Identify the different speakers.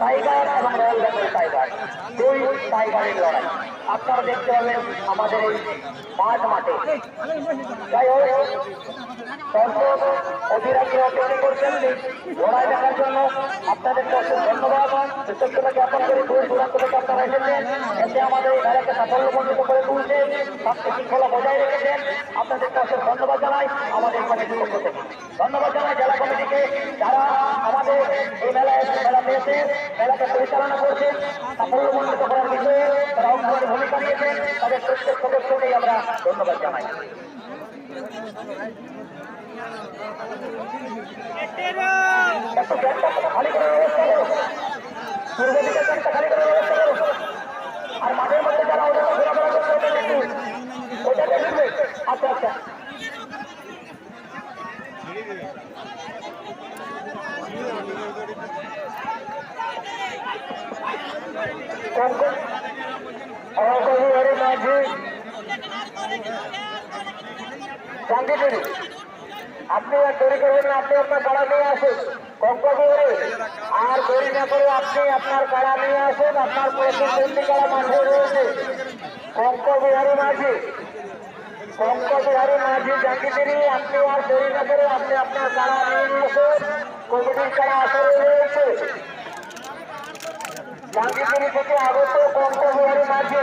Speaker 1: Tiger এবং royal Bengal tiger দুই টাইগারের লড়াই আপনারা দেখতে পাবেন আমাদের এই মাঠ মাঠে যাই হোক দর্শক অধিরাজ্য তৈরি করছেন লড়াই দেখার জন্য আপনাদেরকে অসংখ্য ধন্যবাদ কৃতজ্ঞতা জ্ঞাপন করে দূর দূরান্ত থেকে আপনারা এসেছেন এতে আমাদের এই মেলাকে সাফল্যমণ্ডিত করে তুলছেন স্বাস্থ্য শৃঙ্খলা বজায় রেখেছেন আপনাদেরকে অসংখ্য ধন্যবাদ জানাই আমাদের থেকে ধন্যবাদ জানাই। কমিটিকে যারা আমাদের এই মেলায় মেলাতে এসে মেলাকে পরিচালনা করছেন সাফল্যমণ্ডিত করার বিষয়ে তারা অগ্রণী ভূমিকা নিয়েছেন তাদের প্রত্যেক সদস্যকেই আমরা ধন্যবাদ জানাই। আর মধ্যে আচ্ছা আচ্ছা। আপনি আর দেরি করবেন না আপনি আপনার কাড়া নিয়ে আসুন কঙ্কবিহারী আর দেরি না করে আপনি আপনার কাড়া নিয়ে আসুন? আপনার তিনটি কাড়া মাঝে রয়েছে কঙ্কবিহারী মাঝি কঙ্কবিহারী মাঝি জাকিতিরি আপনি আর দেরি না করে আপনি আপনার কাড়া নিয়ে আসুন কমিটির কাড়া আসরে রয়েছে? জাঙ্গিপুরি থেকে আগত কঙ্কবিহারী মাঝি।